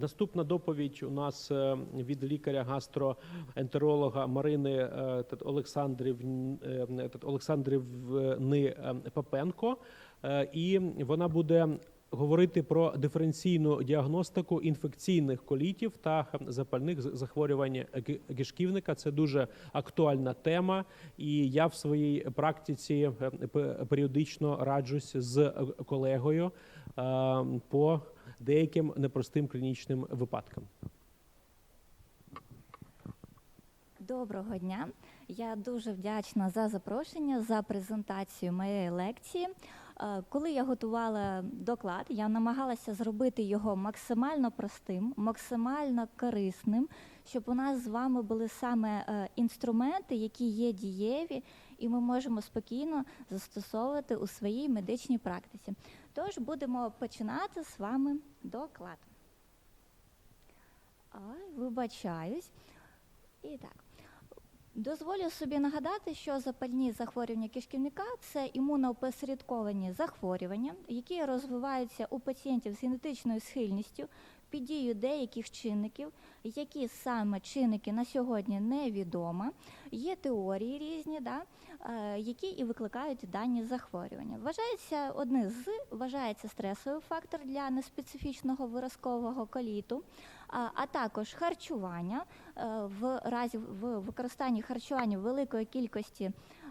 Наступна доповідь у нас е, від лікаря-гастроентеролога Марини е, Олександрівн- е, Олександрівни Попенко. Е, І вона буде говорити про диференційну діагностику інфекційних колітів та запальних захворювань ки- кишківника. Це дуже актуальна тема, і я в своїй практиці періодично раджусь з колегою по деяким непростим клінічним випадкам. Доброго дня. Я дуже вдячна за запрошення, за презентацію моєї лекції. Е, Коли я готувала доклад, я намагалася зробити його максимально простим, максимально корисним, щоб у нас з вами були саме е, інструменти, які є дієві, і ми можемо спокійно застосовувати у своїй медичній практиці. Тож будемо починати з вами доклад. Ай, вибачаюсь. І так. Дозволю собі нагадати, що запальні захворювання кишківника це імуноопосередковані захворювання, які розвиваються у пацієнтів з генетичною схильністю під дією деяких чинників, які саме чинники на сьогодні невідомо. Є теорії різні, да, е, які і викликають дані захворювання. Вважається одне з вважається стресовий фактор для неспецифічного виразкового коліту, а, також харчування е, в разі в використанні харчування великої кількості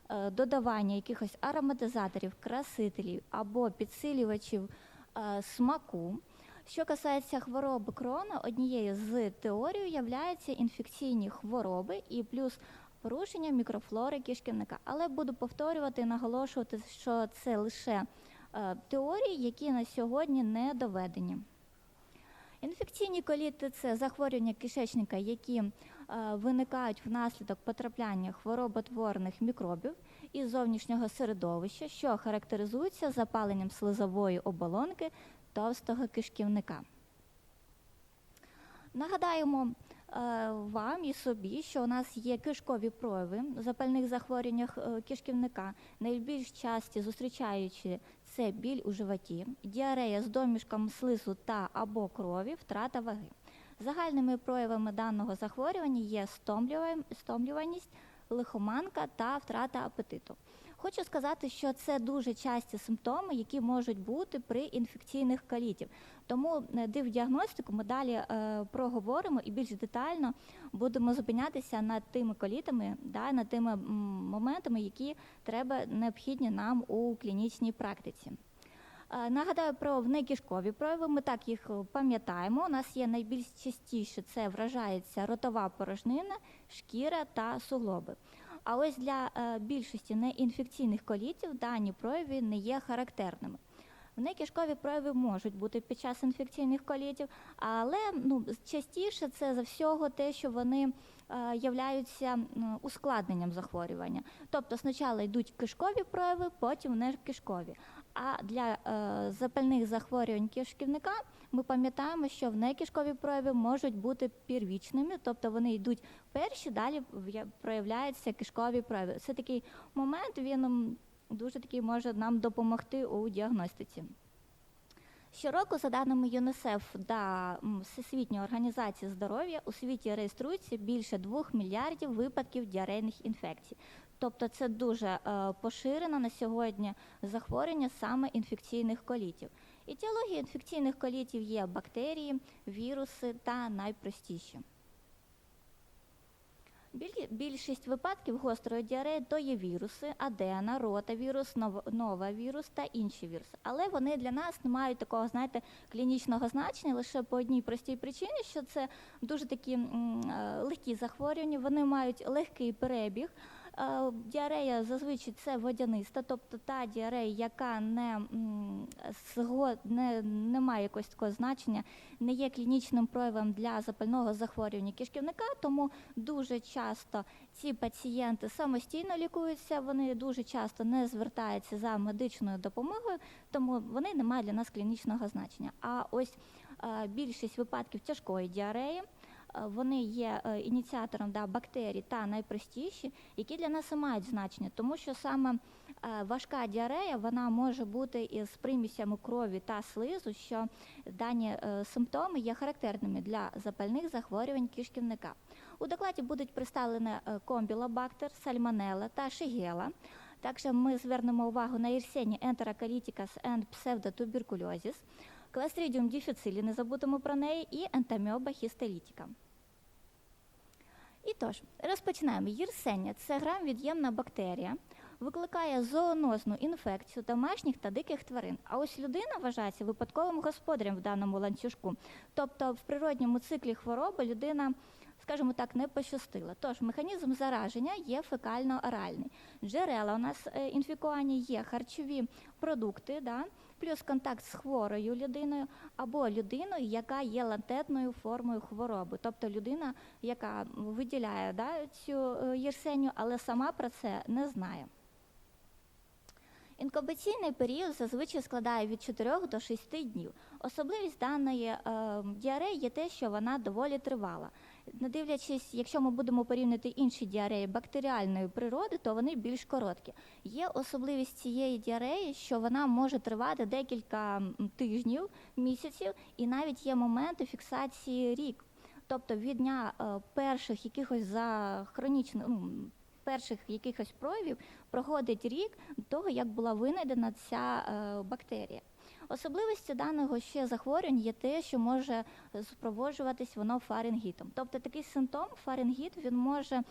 е, додавання якихось ароматизаторів, красителів або підсилювачів смаку. Що касається хвороби крона, однією з теорій являються інфекційні хвороби і плюс порушення мікрофлори кишківника. Але буду повторювати і наголошувати, що це лише е, теорії, які на сьогодні не доведені. Інфекційні коліти це захворювання кишечника, які е, виникають внаслідок потрапляння хвороботворних мікробів із зовнішнього середовища, що характеризується запаленням слизової оболонки товстого кишківника. Нагадаємо е, вам і собі, що у нас є кишкові прояви запальних захворюваннях е, кишківника. Найбільш часті зустрічаючи це біль у животі, діарея з домішком слизу та або крові, втрата ваги. Загальними проявами даного захворювання є стомлюваність, лихоманка та втрата апетиту. Хочу сказати, що це дуже часті симптоми, які можуть бути при інфекційних колітів. Тому е, дивдіагностику ми далі е, проговоримо і більш детально будемо зупинятися над тими колітами, да, над тими моментами, які треба необхідні нам у клінічній практиці. Е, Нагадаю про внекішкові прояви. Ми так їх пам'ятаємо. У нас є найбільш частіше це вражається ротова порожнина, шкіра та суглоби. А ось для е, більшості неінфекційних колітів дані прояви не є характерними. Вони кишкові прояви можуть бути під час інфекційних колітів, але ну, частіше це за всього те, що вони е, являються ускладненням захворювання. Тобто спочатку йдуть кишкові прояви, потім некишкові. А для е, запальних захворювань кишківника ми пам'ятаємо, що внекишкові прояви можуть бути первічними, тобто вони йдуть перші, далі проявляються кишкові прояви. Це такий момент, він дуже такий може нам допомогти у діагностиці. Щороку, за даними ЮНІСЕФ та Всесвітньої організації здоров'я, у світі реєструється більше 2 мільярдів випадків діарейних інфекцій. Тобто це дуже е, поширено на сьогодні захворювання саме інфекційних колітів. Етіологія інфекційних колітів є бактерії, віруси та найпростіші. Більшість випадків гострої діареї то є віруси, адена, ротавірус, нов- новавірус та інші віруси. Але вони для нас не мають такого, знаєте, клінічного значення лише по одній простій причині, що це дуже такі е, легкі захворювання, вони мають легкий перебіг. Е, Діарея зазвичай це водяниста, тобто та діарея, яка не, не, не має якогось такого значення, не є клінічним проявом для запального захворювання кишківника, тому дуже часто ці пацієнти самостійно лікуються, вони дуже часто не звертаються за медичною допомогою, тому вони не мають для нас клінічного значення. А ось е, більшість випадків тяжкої діареї. Вони є е, ініціатором да, бактерій та найпростіші, які для нас і мають значення, тому що саме Е, Важка діарея вона може бути із примісями крові та слизу, що дані е, симптоми є характерними для запальних захворювань кишківника. У докладі будуть представлені комбілобактер, сальмонелла та шигела. Також ми звернемо увагу на Yersinia enterocoliticus and pseudotuberculosis, Clostridium difficile, не забудемо про неї, і ентаміоба хістелітіка. І тож, розпочинаємо. Єрсення це грамвід'ємна бактерія, викликає зоонозну інфекцію домашніх та диких тварин. А ось людина вважається випадковим господарем в даному ланцюжку. Тобто в природньому циклі хвороби людина, скажімо так, не пощастила. Тож механізм зараження є фекально-оральний. Джерела у нас е, інфікування є харчові продукти, да? Плюс контакт з хворою людиною або людиною, яка є латентною формою хвороби, тобто людина, яка виділяє да, цю е, єрсеню, але сама про це не знає. Інкубаційний період зазвичай складає від 4 до 6 днів. Особливість даної е, діареї є те, що вона доволі тривала. Не дивлячись, якщо ми будемо порівняти інші діареї бактеріальної природи, то вони більш короткі. Є особливість цієї діареї, що вона може тривати декілька тижнів, місяців, і навіть є моменти фіксації рік. Тобто від дня е, перших якихось за хронічних ну, перших якихось проявів проходить рік того, як була винайдена ця е, бактерія. Особливістю даного ще захворювань є те, що може супроводжуватись воно фарингітом. Тобто такий симптом фарингіт він може е,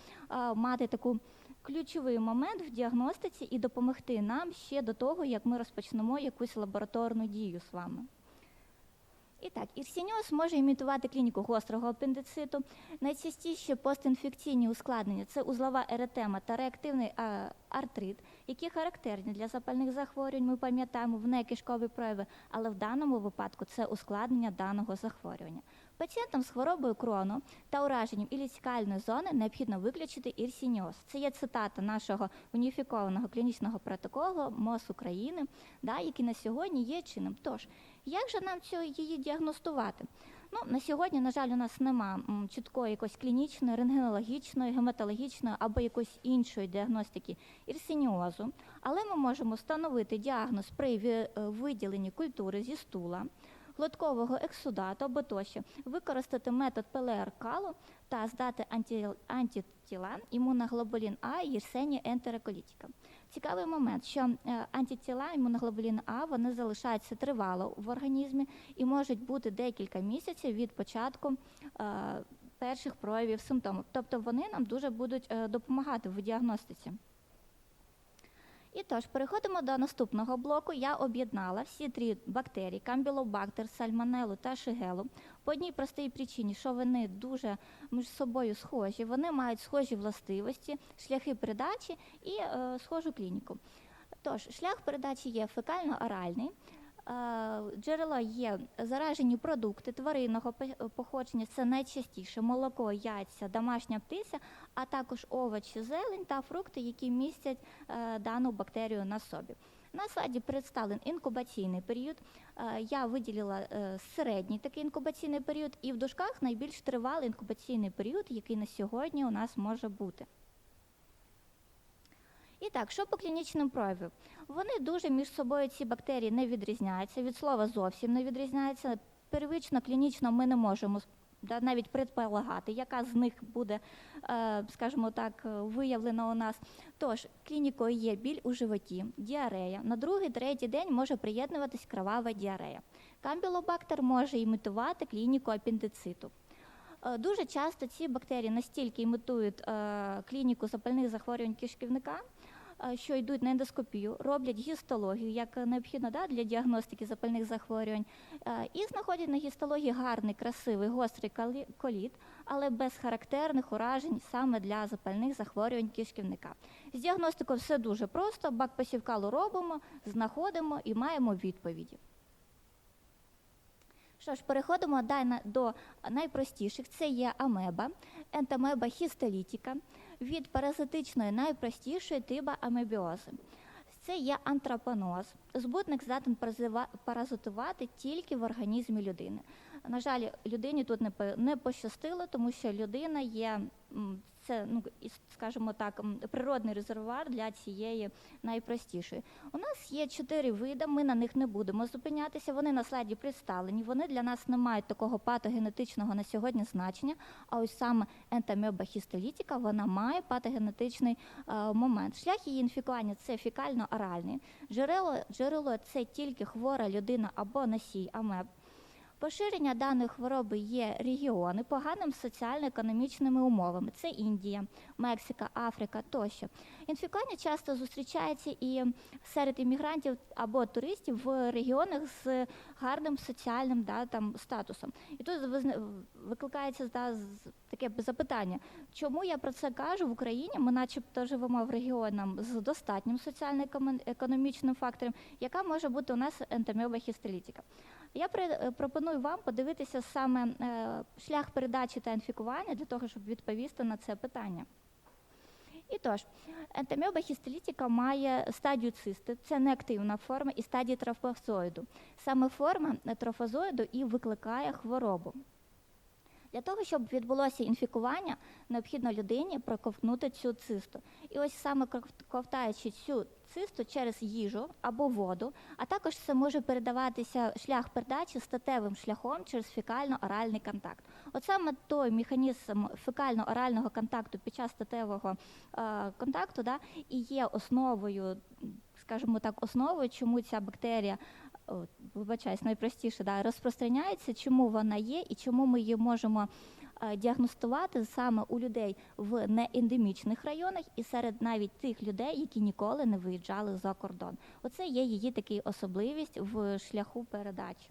мати таку ключовий момент в діагностиці і допомогти нам ще до того, як ми розпочнемо якусь лабораторну дію з вами. І так, ірсініоз може імітувати клініку гострого апендициту. Найчастіші постінфекційні ускладнення це узлова еретема та реактивний артрит, які характерні для запальних захворювань. Ми пам'ятаємо в некишкові прояви, але в даному випадку це ускладнення даного захворювання. Пацієнтам з хворобою крону та ураженням іліцікальної зони необхідно виключити ірсініоз. Це є цитата нашого уніфікованого клінічного протоколу МОЗ України, да, який на сьогодні є чинним. Тож, як же нам цю її діагностувати? Ну, на сьогодні, на жаль, у нас нема чіткої якоїсь клінічної, рентгенологічної, гематологічної або якоїсь іншої діагностики ірсініозу, але ми можемо встановити діагноз при е, виділенні культури зі стула, глоткового ексудату або тощо, використати метод ПЛР-калу та здати антитіла імуноглобулін А і Єрсенія ентероколітіка. Цікавий момент, що е, антитіла імуноглобулін А вони залишаються тривало в організмі і можуть бути декілька місяців від початку е, перших проявів симптомів. Тобто вони нам дуже будуть е, допомагати в діагностиці. І тож, переходимо до наступного блоку. Я об'єднала всі три бактерії: камбілобактер, сальмонелу та шигелу. По одній простій причині, що вони дуже між собою схожі, вони мають схожі властивості, шляхи передачі і е, схожу клініку. Тож, шлях передачі є фекально-оральний. Е, Джерело є заражені продукти тваринного походження, це найчастіше молоко, яйця, домашня птиця, а також овочі, зелень та фрукти, які містять е, дану бактерію на собі. На слайді представлений інкубаційний період. Е, Я виділила середній такий інкубаційний період, і в дужках найбільш тривалий інкубаційний період, який на сьогодні у нас може бути. І так, що по клінічним проявам? Вони дуже між собою ці бактерії не відрізняються, від слова зовсім не відрізняються. Первично, клінічно ми не можемо навіть предполагати, яка з них буде, е, скажімо так, виявлена у нас. Тож, клінікою є біль у животі, діарея. На другий, третій день може приєднуватись кровава діарея. Камбілобактер може імітувати клініку апендициту. Е, Дуже часто ці бактерії настільки імітують е, клініку запальних захворювань кишківника, що йдуть на ендоскопію, роблять гістологію, як необхідно да, для діагностики запальних захворювань, е, і знаходять на гістології гарний, красивий, гострий коліт, але без характерних уражень саме для запальних захворювань кишківника. З діагностикою все дуже просто. Бак посівкалу робимо, знаходимо і маємо відповіді. Що ж, переходимо до найпростіших. Це є амеба, ентамеба хістелітіка, від паразитичної найпростішої типа амебіози. Це є антрапоноз. Збутник здатен паразитувати тільки в організмі людини. На жаль, людині тут не по- не пощастило, тому що людина є це, ну скажімо так, природний резервуар для цієї найпростішої. У нас є чотири види, ми на них не будемо зупинятися. Вони на слайді представлені. Вони для нас не мають такого патогенетичного на сьогодні значення. А ось саме ентамеба хістолітіка, вона має патогенетичний е, момент. Шлях її інфікування це фекально-оральний. Джерело, джерело це тільки хвора людина або носій амеб. Поширення даної хвороби є регіони поганим соціально-економічними умовами. Це Індія, Мексика, Африка тощо. Інфікування часто зустрічається і серед іммігрантів або туристів в регіонах з гарним соціальним да, там, статусом. І тут викликається да, таке запитання, чому я про це кажу в Україні? Ми начебто живемо в регіонах з достатнім соціально-економічним фактором, яка може бути у нас ентоміоба хістолітіка. Я е, пропоную вам подивитися саме е, шлях передачі та інфікування для того, щоб відповісти на це питання. І тож, ентоміоба хістолітіка має стадію цисти, це неактивна форма, і стадію трофозоїду. Саме форма е, трофозоїду і викликає хворобу. Для того, щоб відбулося інфікування, необхідно людині проковтнути цю цисту. І ось саме ковтаючи цю цисту через їжу або воду, а також це може передаватися шлях передачі статевим шляхом через фекально-оральний контакт. От саме той механізм фекально-орального контакту під час статевого е, контакту да, і є основою, скажімо так, основою, чому ця бактерія вибачаюсь, найпростіше, да, розпространяється, чому вона є і чому ми її можемо діагностувати саме у людей в неендемічних районах і серед навіть тих людей, які ніколи не виїжджали за кордон. Оце є її така особливість в шляху передачі.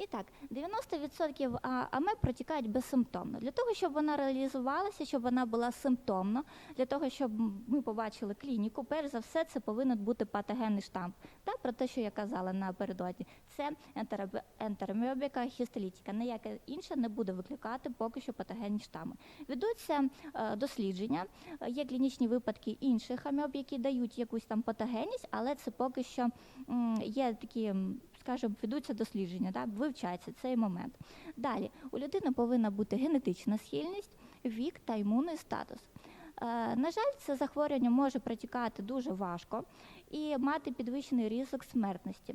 І так, 90% а- амеб протікають безсимптомно. Для того, щоб вона реалізувалася, щоб вона була симптомна, для того, щоб ми побачили клініку, перш за все, це повинен бути патогенний штамп. Та про те, що я казала напередодні, це ентероміобіка хістолітіка. Ніяке інше не буде викликати поки що патогенні штами. Ведуться е, дослідження, є клінічні випадки інших амеб, які дають якусь там патогенність, але це поки що є такі. М, ведуться дослідження, да, вивчається цей момент. Далі у людини повинна бути генетична схильність, вік та імунний статус. Е, на жаль, це захворювання може протікати дуже важко і мати підвищений ризик смертності.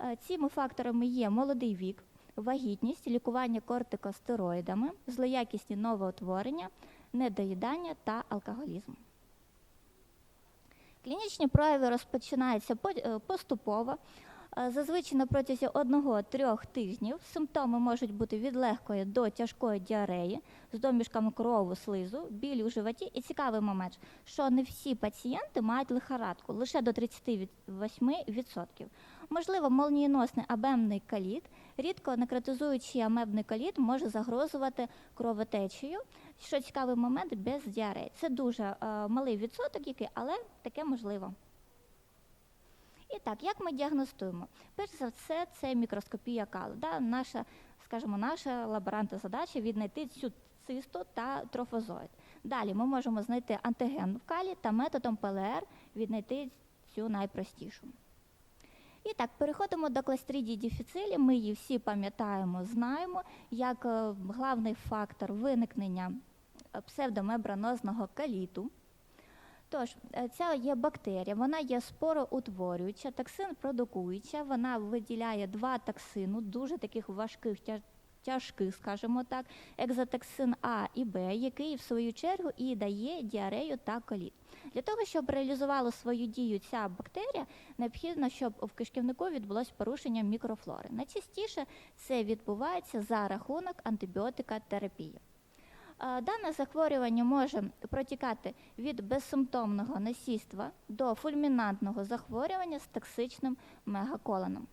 Е, цими факторами є молодий вік, вагітність, лікування кортикостероїдами, злоякісні новоутворення, недоїдання та алкоголізм. Клінічні прояви розпочинаються е, поступово. Е, Зазвичай на протязі 1-3 тижнів симптоми можуть бути від легкої до тяжкої діареї з домішками крову, слизу, біль у животі. І цікавий момент, що не всі пацієнти мають лихорадку, лише до 38%. Можливо, молнієносний абемний каліт, рідко некротизуючий амебний каліт може загрозувати кровотечею. Що цікавий момент без діареї. Це дуже е, малий відсоток, який, але таке можливо. І так, як ми діагностуємо? Перш за все, це мікроскопія калу. Да? Наша, скажімо, наша лаборанта задача віднайти цю цисту та трофозоїд. Далі ми можемо знайти антиген в калі та методом ПЛР віднайти цю найпростішу. І так, переходимо до кластридії діфіцилі. Ми її всі пам'ятаємо, знаємо, як е, главний фактор виникнення е, псевдомембранозного каліту. Тож, е, ця є бактерія, вона є спороутворююча, токсин продукуюча, вона виділяє два токсину, дуже таких важких, тяжких, скажімо так, екзотоксин А і Б, який в свою чергу і дає діарею та коліт. Для того, щоб реалізувала свою дію ця бактерія, необхідно, щоб в кишківнику відбулось порушення мікрофлори. Найчастіше це відбувається за рахунок антибіотика терапії. Дане захворювання може протікати від безсимптомного насійства до фульмінантного захворювання з токсичним мегаколоном.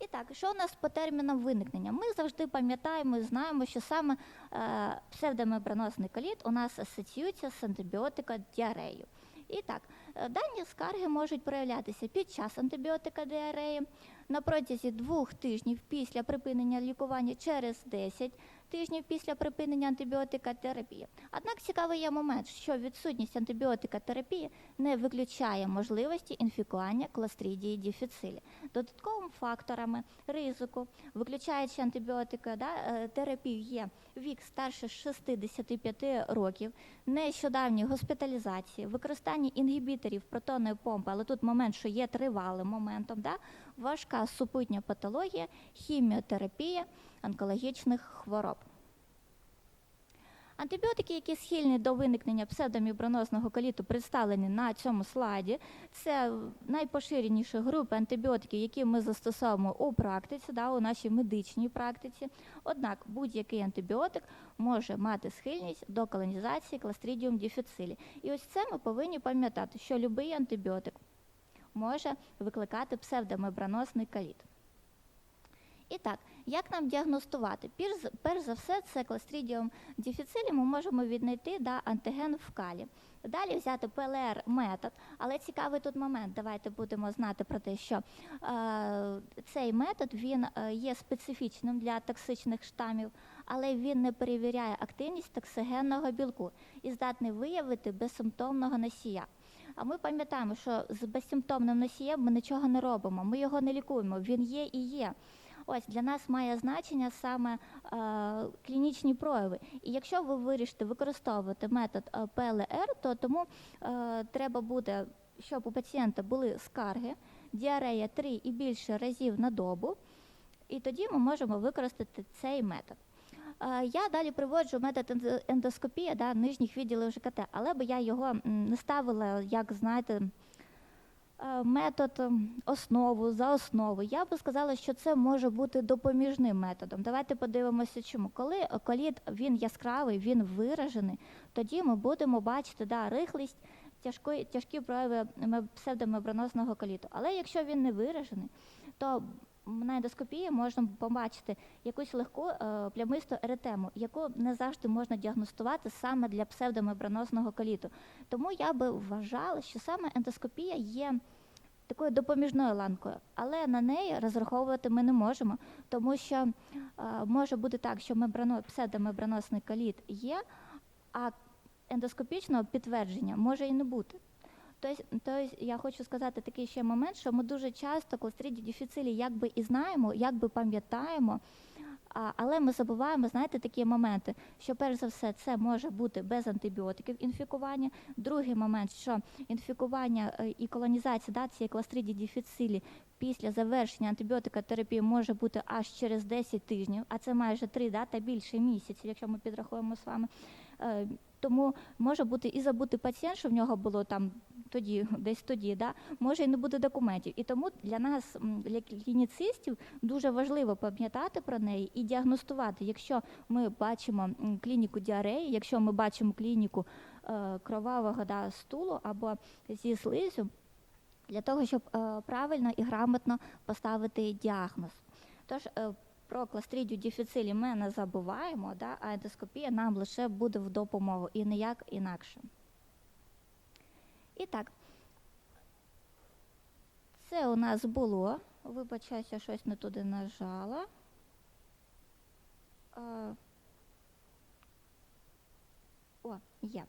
І так, що у нас по термінам виникнення? Ми завжди пам'ятаємо і знаємо, що саме е, псевдомембранозний коліт у нас асоціюється з антибіотикодіареєю. І так, Дані скарги можуть проявлятися під час антибіотика діареї, на протязі двох тижнів після припинення лікування через 10 тижнів після припинення антибіотика терапії. Однак цікавий є момент, що відсутність антибіотика терапії не виключає можливості інфікування кластридії діфіцилі. Додатковими факторами ризику, виключаючи антибіотика да, е, терапію, є вік старше 65 років, нещодавні госпіталізації, використання інгібіторів протонної помпи, але тут момент, що є тривалим моментом, да, важка супутня патологія, хіміотерапія онкологічних хвороб. Антибіотики, які схильні до виникнення псевдомібронозного коліту, представлені на цьому слайді. Це найпоширеніші групи антибіотиків, які ми застосовуємо у практиці, да, у нашій медичній практиці. Однак будь-який антибіотик може мати схильність до колонізації Clostridium difficile. І ось це ми повинні пам'ятати, що будь-який антибіотик може викликати псевдомембранозний каліт. І так, як нам діагностувати? За- перш за все, це Clostridium difficile ми можемо віднайти да, антиген в калі. Далі взяти ПЛР-метод, але цікавий тут момент. Давайте будемо знати про те, що е, цей метод він е, є специфічним для токсичних штамів, але він не перевіряє активність токсигенного білку і здатний виявити безсимптомного носія. А ми пам'ятаємо, що з безсимптомним носієм ми нічого не робимо, ми його не лікуємо, він є і є. Ось для нас має значення саме е, клінічні прояви. І якщо ви вирішите використовувати метод е, ПЛР, то тому е, треба буде, щоб у пацієнта були скарги, діарея 3 і більше разів на добу, і тоді ми можемо використати цей метод. Е, Я далі приводжу метод ендо- ендоскопії да, нижніх відділів ЖКТ, але би я його не ставила, як знаєте, е, метод ем, основу за основу. Я би сказала, що це може бути допоміжним методом. Давайте подивимося, чому. Коли е, коліт він яскравий, він виражений, тоді ми будемо бачити да, рихлість, тяжкої, тяжкі прояви псевдомембранозного коліту. Але якщо він не виражений, то на ендоскопії можна побачити якусь легку е, плямисту еретему, яку не завжди можна діагностувати саме для псевдомембранозного коліту. Тому я би вважала, що саме ендоскопія є такою допоміжною ланкою, але на неї розраховувати ми не можемо, тому що е, може бути так, що мембрано, псевдомембранозний коліт є, а ендоскопічного підтвердження може і не бути. Тобто, я хочу сказати такий ще момент, що ми дуже часто кластридію дефіцилі якби і знаємо, якби пам'ятаємо, але ми забуваємо, знаєте, такі моменти, що перш за все це може бути без антибіотиків інфікування. Другий момент, що інфікування е, і колонізація да, цієї кластридії дефіцилі після завершення антибіотика терапії може бути аж через 10 тижнів, а це майже 3 да, та більше місяців, якщо ми підрахуємо з вами. Тому може бути і забути пацієнт, що в нього було там тоді, десь тоді, да, може і не буде документів. І тому для нас, для клініцистів, дуже важливо пам'ятати про неї і діагностувати. Якщо ми бачимо клініку діареї, якщо ми бачимо клініку е, кровавого да, стулу або зі слизю, для того, щоб е, правильно і грамотно поставити діагноз. Тож е, про кластридію дефіцилі ми не забуваємо, да, а ендоскопія нам лише буде в допомогу і ніяк інакше. І так, це у нас було. Вибачаюся, щось не туди нажала. О, є.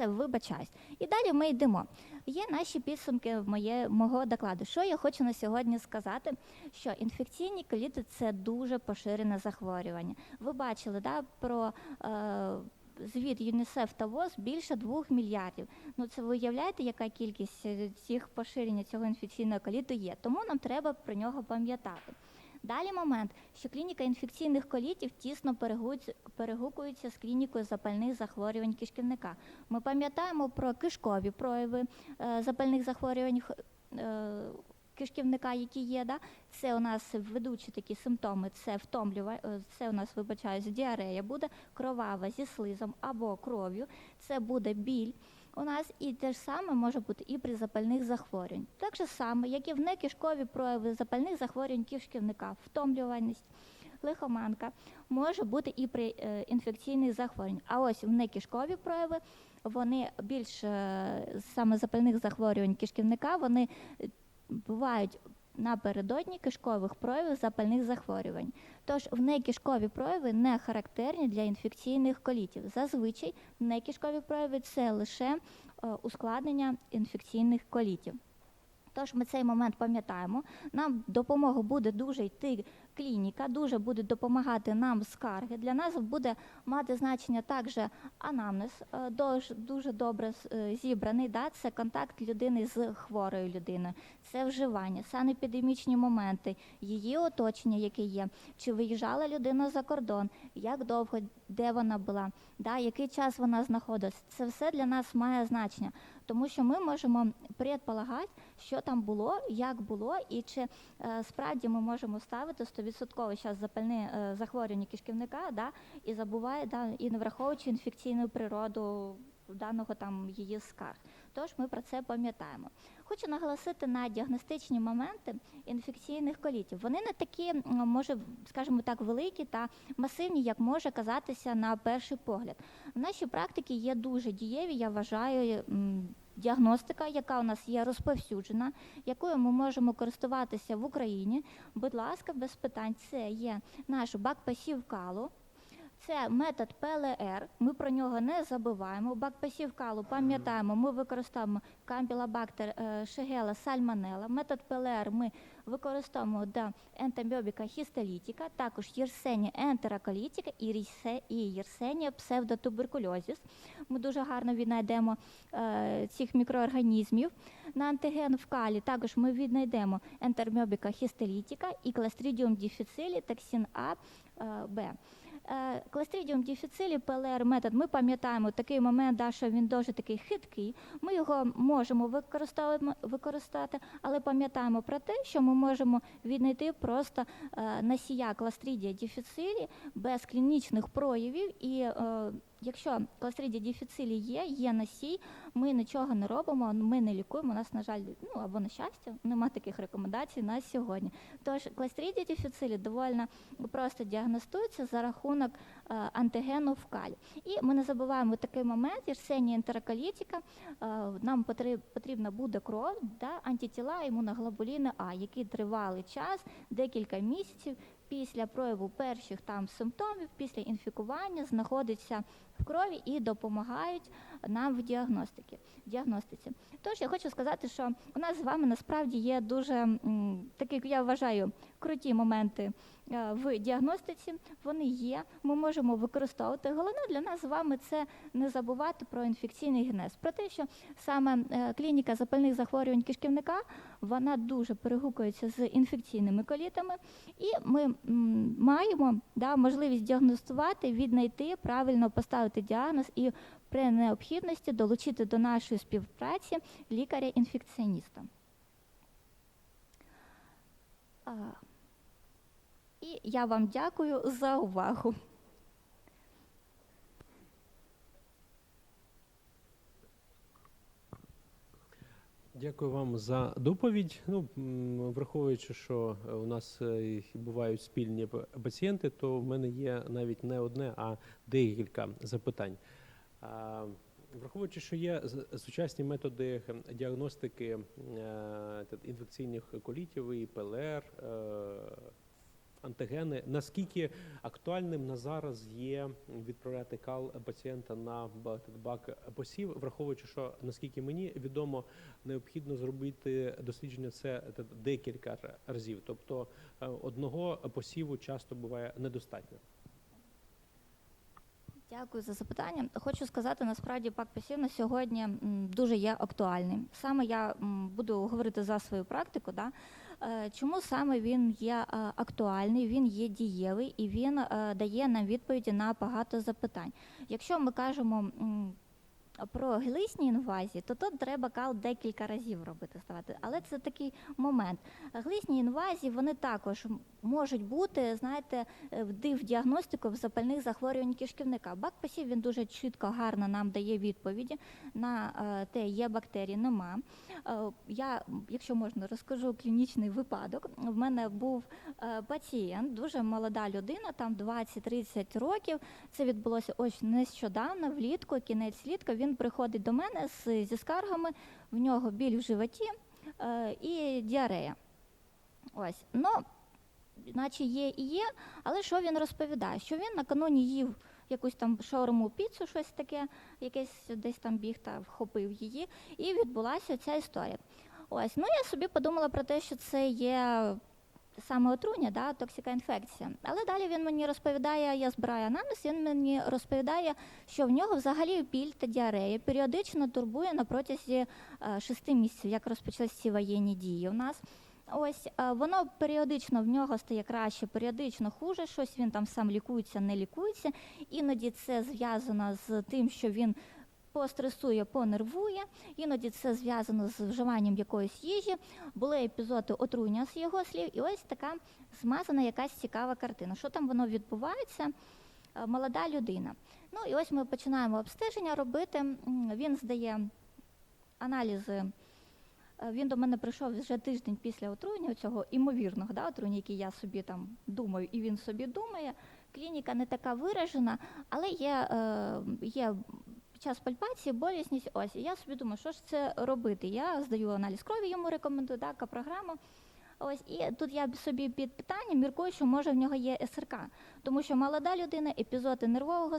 Все, вибачаюсь. І далі ми йдемо. Є наші підсумки моє, мого докладу. Що я хочу на сьогодні сказати? Що інфекційні коліти це дуже поширене захворювання. Ви бачили да, про е, звіт ЮНІСЕФ та ВОЗ більше 2 мільярдів. Ну це ви уявляєте, яка кількість е, цих поширення цього інфекційного коліту є. Тому нам треба про нього пам'ятати. Далі момент, що клініка інфекційних колітів тісно перегукується з клінікою запальних захворювань кишківника. Ми пам'ятаємо про кишкові прояви е, запальних захворювань е, кишківника, які є. Да? Це у нас ведучі такі симптоми, це втомлюва, е, це у нас, вибачаюсь, діарея буде, кровава зі слизом або кров'ю, це буде біль. У нас і те ж саме може бути і при запальних захворювань. Так же саме, як і в некішкові прояви запальних захворювань кишківника, втомлюваність, лихоманка, може бути і при е, інфекційних захворюваннях. А ось в некішкові прояви вони більш е, саме запальних захворювань кишківника, вони е, бувають напередодні кишкових проявів запальних захворювань. Тож некишкові прояви не характерні для інфекційних колітів. Зазвичай некішкові прояви це лише е, ускладнення інфекційних колітів. Тож ми цей момент пам'ятаємо. Нам допомогу буде дуже йти клініка, дуже буде допомагати нам скарги. Для нас буде мати значення також анамнез, е, дуже добре е, зібраний. Да? Це контакт людини з хворою людиною, це вживання, санепідемічні моменти, її оточення, яке є, чи виїжджала людина за кордон, як довго, де вона була, да? який час вона знаходилась. Це все для нас має значення, тому що ми можемо предполагати, що там було, як було, і чи е, справді ми можемо ставити 100% зараз запальне захворювання кишківника, да, і забуває, да, і не враховуючи інфекційну природу даного там її скарг. Тож ми про це пам'ятаємо. Хочу наголосити на діагностичні моменти інфекційних колітів. Вони не такі, може, скажімо так, великі та масивні, як може казатися на перший погляд. В нашій практиці є дуже дієві, я вважаю, діагностика, яка у нас є розповсюджена, якою ми можемо користуватися в Україні. Будь ласка, без питань, це є наш бак-пасів калу. Це метод ПЛР. Ми про нього не забуваємо. Бакпасів калу пам'ятаємо. Ми використовуємо камбілабактер, шегела, сальманела. Метод ПЛР ми використовуємо до ентаміобіка хістолітіка, також єрсенія ентероколітіка і єрсенія псевдотуберкульозіс. Ми дуже гарно віднайдемо е, цих мікроорганізмів. На антиген в калі також ми віднайдемо ентерміобіка хістолітіка і кластридіум діфіцилі, токсин А, е. Е, Кластридіум діфіцилі ПЛР метод. Ми пам'ятаємо такий момент, да, що він дуже такий хиткий. Ми його можемо використати, але пам'ятаємо про те, що ми можемо віднайти просто е, носія кластридія діфіцилі без клінічних проявів. І е, якщо кластридія діфіцилі є, є носій, ми нічого не робимо, ми не лікуємо. У нас, на жаль, ну або на щастя, немає таких рекомендацій на сьогодні. Тож кластридія діфіцилі доволі просто діагностується за рахунок е, антигену в калі. І ми не забуваємо такий момент, єрсенія ентероколітіка, е, нам потрібна буде кров, да, антитіла імуноглобуліни А, які тривалий час, декілька місяців після прояву перших там симптомів, після інфікування знаходяться в крові і допомагають нам в діагностиці. діагностиці. Тож я хочу сказати, що у нас з вами насправді є дуже такі, я вважаю, круті моменти е, в діагностиці. Вони є. Ми можемо використовувати. Головне для нас з вами це не забувати про інфекційний генез. Про те, що саме е, клініка запальних захворювань кишківника вона дуже перегукується з інфекційними колітами, і ми маємо да, можливість діагностувати, віднайти, правильно поставити діагноз і при необхідності долучити до нашої співпраці лікаря-інфекціоніста. І я вам дякую за увагу. Дякую вам за доповідь. Ну, враховуючи, що е, у нас е, бувають спільні пацієнти, то в мене є навіть не одне, а декілька запитань. Враховуючи, що є сучасні методи діагностики е, інфекційних колітів і ПЛР, антигени, наскільки актуальним на зараз є відправляти кал пацієнта на ба- бак посів, враховуючи, що наскільки мені відомо, необхідно зробити дослідження це декілька разів. Тобто е, одного посіву часто буває недостатньо. Дякую за запитання. Хочу сказати, насправді пак пасів на сьогодні дуже є актуальним. Саме я буду говорити за свою практику. Да? Е, Чому саме він є е, актуальний, він є дієвий і він е, дає нам відповіді на багато запитань. Якщо ми кажемо про глисні інвазії, то тут треба кал декілька разів робити ставати. Але це такий момент. Глисні інвазії вони також можуть бути, знаєте, е, в діагностику в запальних захворювань кишківника. Бак пасів він дуже чітко, гарно нам дає відповіді на е, те, є бактерії, нема. Е, Я, якщо можна, розкажу клінічний випадок. В мене був пацієнт, дуже молода людина, там 20-30 років. Це відбулося ось нещодавно, влітку, кінець літка. Він приходить до мене з, зі скаргами, в нього біль в животі е, і діарея. Ось, ну, наче є і є, але що він розповідає? Що він накануні їв якусь там шаурму піцу, щось таке, якесь десь там біг та вхопив її, і відбулася ця історія. Ось, ну я собі подумала про те, що це є саме отруєння, да, токсика інфекція. Але далі він мені розповідає, я збираю анамнез, він мені розповідає, що в нього взагалі біль та діарея періодично турбує на протязі е, шести місяців, як розпочалися ці воєнні дії у нас. Ось е, воно періодично в нього стає краще, періодично хуже. Щось він там сам лікується, не лікується. Іноді це зв'язано з тим, що він постресує, понервує. Іноді це зв'язано з вживанням якоїсь їжі. Були епізоди отруєння з його слів, і ось така змазана якась цікава картина. Що там воно відбувається? Е, Молода людина. Ну і ось ми починаємо обстеження робити. Він здає аналізи. Е, Він до мене прийшов вже тиждень після отруєння, цього імовірного да, отруєння, який я собі там думаю, і він собі думає. Клініка не така виражена, але є, е, є час пальпації болісність. Ось і я собі думаю, що ж це робити. Я здаю аналіз крові, йому рекомендую, да, програму. Ось і тут я собі під питанням міркую, що може в нього є СРК, тому що молода людина, епізоди нервового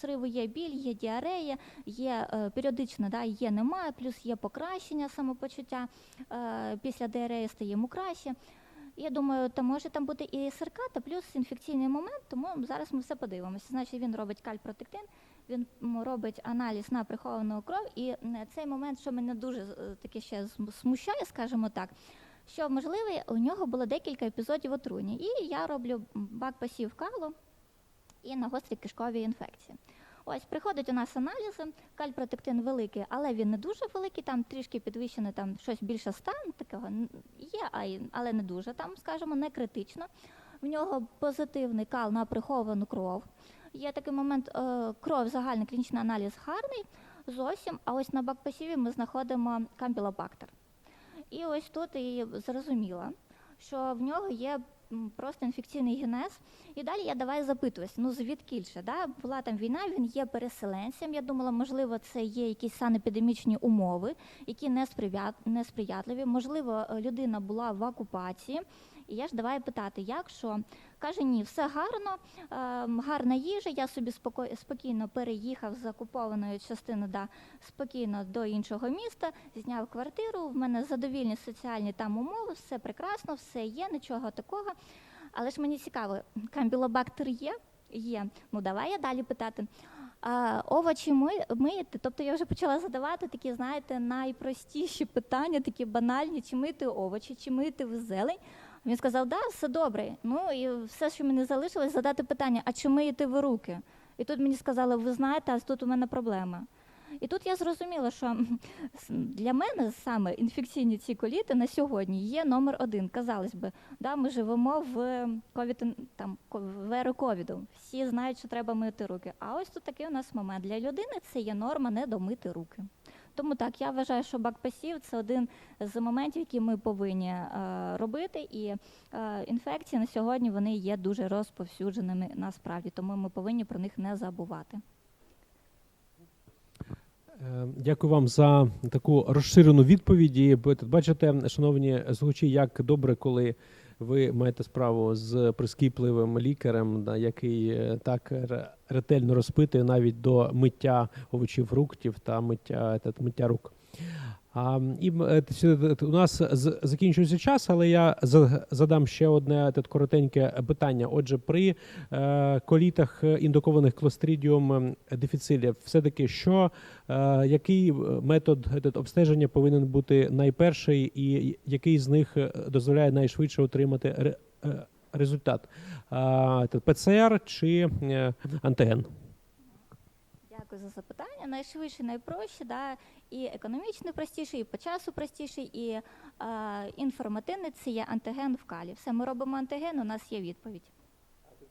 сриву, є біль, є діарея, є е, періодично, да, є немає, плюс є покращення самопочуття. Е, після діареї стає йому краще. Я думаю, то може там бути і СРК, та плюс інфекційний момент, тому зараз ми все подивимося. Значить, він робить кальпротектин, він робить аналіз на приховану кров, і цей момент, що мене дуже е, таки ще смущає, скажімо так, що можливо у нього було декілька епізодів отруєння. І я роблю бак пасів калу і на гострі кишкові інфекції. Ось приходять у нас аналізи, кальпротектин великий, але він не дуже великий, там трішки підвищений, там щось більше 100, такого є, але не дуже там, скажімо, не критично. В нього позитивний кал на приховану кров. Є такий момент, е, кров, загальний клінічний аналіз гарний зовсім, а ось на бакпасіві ми знаходимо кампілобактер. І ось тут і зрозуміла, що в нього є просто інфекційний генез. І далі я давай запитуватися, ну звідкільше, да? була там війна, він є переселенцем. Я думала, можливо, це є якісь санепідемічні умови, які не сприя- несприятливі. Можливо, е, людина була в окупації. І я ж давай питати, як що? Каже, ні, все гарно, ем, гарна їжа. Я собі спокійно переїхав з окупованої частини да, спокійно до іншого міста, зняв квартиру. В мене задовільні соціальні там умови, все прекрасно, все є, нічого такого. Але ж мені цікаво, камбілобактер є? Є. Ну давай я далі питати. А, овочі ми, миєте? Тобто я вже почала задавати такі, знаєте, найпростіші питання, такі банальні, чи мити овочі, чи мити зелень. Він сказав, да, все добре. Ну і все, що мені залишилось, задати питання, а чи миєте ви руки? І тут мені сказали, ви знаєте, а тут у мене проблема. І тут я зрозуміла, що для мене саме інфекційні ці коліти на сьогодні є номер один. Казалось би, да, ми живемо в ковід, там в еру ковіду. Всі знають, що треба мити руки. А ось тут такий у нас момент. Для людини це є норма не домити руки. Тому так, я вважаю, що бакпасів це один з моментів, які ми повинні е, робити. І е, інфекції на сьогодні вони є дуже розповсюдженими насправді, тому ми повинні про них не забувати. Е, Дякую вам за таку розширену відповідь. І Бачите, шановні слухачі, як добре, коли ви маєте справу з прискіпливим лікарем, який е, так ретельно розпитує навіть до миття овочів, фруктів та миття, та, миття рук. І е, т- у нас закінчується час, але я задам ще одне коротеньке питання. Отже, при е, колітах е, індукованих клостридіум ем, дефіцилів, все-таки що, е, який е, метод е, обстеження повинен бути найперший, і який з них е, дозволяє найшвидше отримати ре- е, результат? Е, ПЦР чи е, антиген? Дякую за запитання. Найшвидше, найпроще, да, і економічно простіше, і по часу простіше, і е, інформативне це є антиген в калі. Все, ми робимо антиген, у нас є відповідь.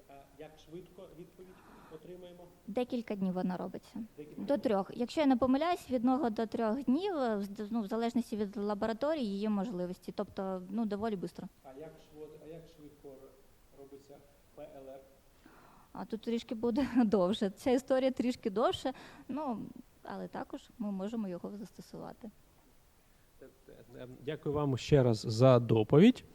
А як швидко відповідь отримаємо? Декілька днів вона робиться. Декілька До трьох. Якщо я не помиляюсь, від одного до трьох днів, в- ну, в залежності від лабораторії, її можливості. Тобто, ну, доволі швидко. А як швидко робиться ПЛР? А тут трішки буде довше. Ця історія трішки довше, ну, але також ми можемо його застосувати. Дякую вам ще раз за доповідь.